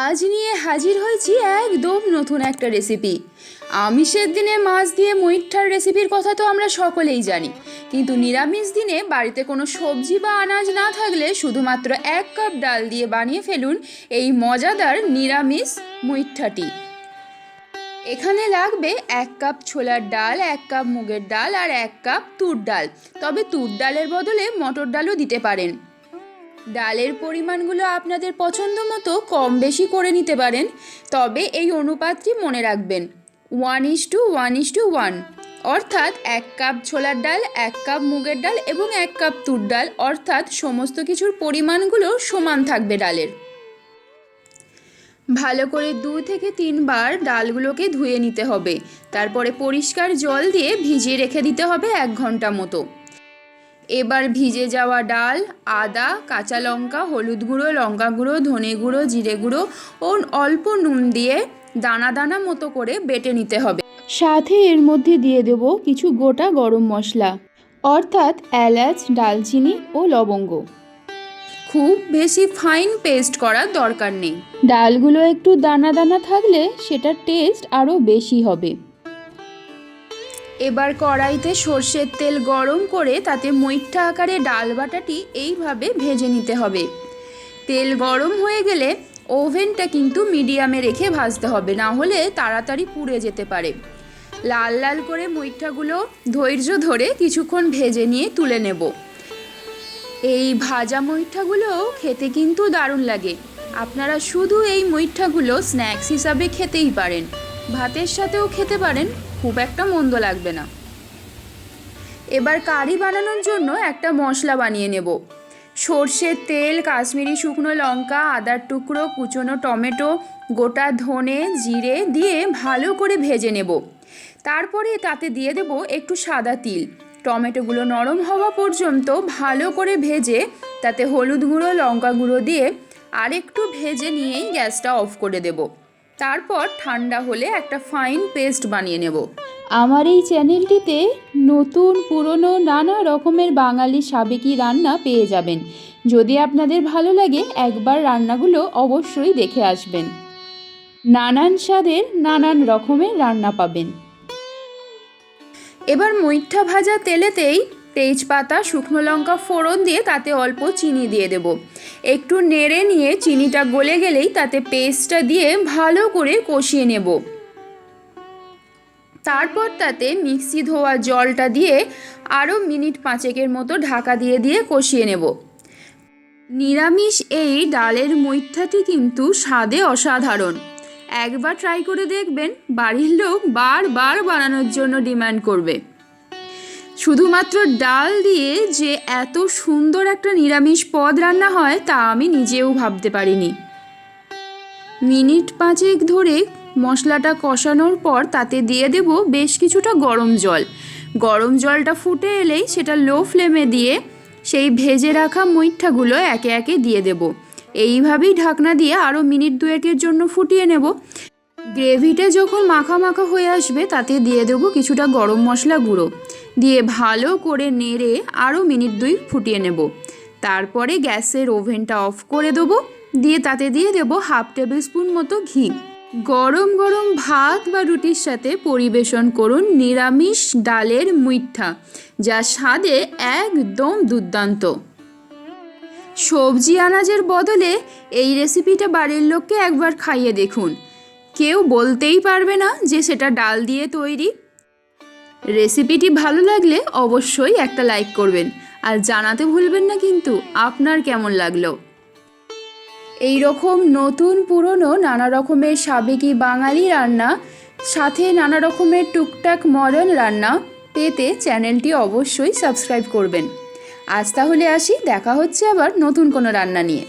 আজ নিয়ে হাজির হয়েছি একদম নতুন একটা রেসিপি আমিষের দিনে মাছ দিয়ে মইঠার রেসিপির কথা তো আমরা সকলেই জানি। কিন্তু নিরামিষ দিনে বাড়িতে কোনো সবজি বা আনাজ না থাকলে শুধুমাত্র এক কাপ ডাল দিয়ে বানিয়ে ফেলুন এই মজাদার নিরামিষ মুইঠাটি এখানে লাগবে এক কাপ ছোলার ডাল, এক কাপ মুগের ডাল আর এক কাপ তুর ডাল। তবে তুর ডালের বদলে মটর ডালও দিতে পারেন। ডালের পরিমাণগুলো আপনাদের পছন্দ মতো কম বেশি করে নিতে পারেন, তবে এই অনুপাতটি মনে রাখবেন। One is two one is two one. অর্থাৎ এক কাপ ছোলার ডাল, এক কাপ মুগের ডাল এবং এক কাপ তুর ডাল, অর্থাৎ সমস্ত কিছুর পরিমাণগুলো সমান থাকবে ডালের। ভালো করে দু থেকে তিনবার ডালগুলোকে ধুয়ে নিতে হবে। তারপরে পরিষ্কার জল দিয়ে ভিজিয়ে রেখে দিতে হবে এক ঘণ্টা মতো। এবার ভিজে যাওয়া ডাল, আদা, কাঁচা লঙ্কা, হলুদ গুঁড়ো, লঙ্কা গুঁড়ো, ধনে গুঁড়ো, জিরে গুঁড়ো ও অল্প নুন দিয়ে দানা দানা মতো করে বেটে নিতে হবে। সাথে এর মধ্যে দিয়ে দেব কিছু গোটা গরম মশলা, অর্থাৎ এলাচ, ডালচিনি ও লবঙ্গ। খুব বেশি ফাইন পেস্ট করার দরকার নেই। ডালগুলো একটু দানা দানা থাকলে সেটার টেস্ট আরও বেশি হবে। এবার কড়াইতে সর্ষের তেল গরম করে তাতে মৈঠা আকারে ডাল বাটাটি এইভাবে ভেজে নিতে হবে। তেল গরম হয়ে গেলে ওভেনটা কিন্তু মিডিয়ামে রেখে ভাজতে হবে, না হলে তাড়াতাড়ি পুড়ে যেতে পারে। লাল লাল করে মৈঠাগুলো ধৈর্য ধরে কিছুক্ষণ ভেজে নিয়ে তুলে নেব। এই ভাজা মৈঠাগুলো খেতে কিন্তু দারুণ লাগে। আপনারা শুধু এই মৈঠাগুলো স্ন্যাক্স হিসাবে খেতেই পারেন। ভাতের সাথেও খেতে পারেন। খুব একটা মন্দ লাগবে না। এবার কারি বানানোর জন্য একটা মশলা বানিয়ে নেব। সর্ষের তেল, কাশ্মীরি শুকনো লঙ্কা, আদার টুকরো, কুচনো টমেটো, গোটা ধনে, জিরে দিয়ে ভালো করে ভেজে নেব। তারপরে তাতে দিয়ে দেব একটু সাদা তিল। টমেটোগুলো নরম হওয়া পর্যন্ত ভালো করে ভেজে তাতে হলুদ গুঁড়ো, লঙ্কা গুঁড়ো দিয়ে আরেকটু ভেজে নিয়েই গ্যাসটা অফ করে দেব। তারপর ঠান্ডা হলে একটা ফাইন পেস্ট বানিয়ে নেব। আমার এই চ্যানেলটিতে নতুন পুরনো নানা রকমের বাঙালি সাবেকি রান্না পেয়ে যাবেন। যদি আপনাদের ভালো লাগে একবার রান্নাগুলো অবশ্যই দেখে আসবেন। নানান স্বাদের নানান রকমের রান্না পাবেন। এবার মৈঠা ভাজা তেলেতেই তেজপাতা, শুকনো লঙ্কা ফোড়ন দিয়ে তাতে অল্প চিনি দিয়ে দেব। একটু নেড়ে নিয়ে চিনিটা গলে গেলেই তাতে পেস্টটা দিয়ে ভালো করে কষিয়ে নেব। তারপর তাতে মিক্সি ধোয়া জলটা দিয়ে আরও মিনিট পাঁচেকের মতো ঢাকা দিয়ে দিয়ে কষিয়ে নেব। নিরামিষ এই ডালের মৈঠাটি কিন্তু স্বাদে অসাধারণ। একবার ট্রাই করে দেখবেন, বাড়ির লোক বারবার বানানোর জন্য ডিমান্ড করবে। শুধুমাত্র ডাল দিয়ে যে এত সুন্দর একটা নিরামিষ পদ রান্না হয় তা আমি নিজেও ভাবতে পারিনি। মিনিট পাঁচেক ধরে মশলাটা কষানোর পর তাতে দিয়ে দেব বেশ কিছুটা গরম জল। গরম জলটা ফুটে এলেই সেটা লো ফ্লেমে দিয়ে সেই ভেজে রাখা মৈঠাগুলো একে একে দিয়ে দেব। এইভাবেই ঢাকনা দিয়ে আরও মিনিট দুয়েকের জন্য ফুটিয়ে নেব। গ্রেভিটা যখন মাখা মাখা হয়ে আসবে, তাতে দিয়ে দেবো কিছুটা গরম মশলা গুঁড়ো। দিয়ে ভালো করে নেড়ে আরও মিনিট দুই ফুটিয়ে নেব। তারপরে গ্যাসের ওভেনটা অফ করে দেবো। দিয়ে তাতে দিয়ে দেবো হাফ টেবিল স্পুন মতো ঘি। গরম গরম ভাত বা রুটির সাথে পরিবেশন করুন নিরামিষ ডালের মুইঠা যা স্বাদে একদম দুর্দান্ত। সবজি আনাজের বদলে এই রেসিপিটা বাড়ির লোককে একবার খাইয়ে দেখুন। কেউ বলতেই পারবে না যে সেটা ডাল দিয়ে তৈরি। রেসিপিটি ভালো লাগলে অবশ্যই একটা লাইক করবেন। আর জানাতে ভুলবেন না কিন্তু আপনার কেমন লাগল। এই রকম নতুন পুরনো নানা রকমের সাবেকি বাঙালি রান্না, সাথে নানা রকমের টুকটাক মডার্ন রান্না পেতে চ্যানেলটি অবশ্যই সাবস্ক্রাইব করবেন। আজ তাহলে আসি, দেখা হচ্ছে আবার নতুন কোনো রান্না নিয়ে।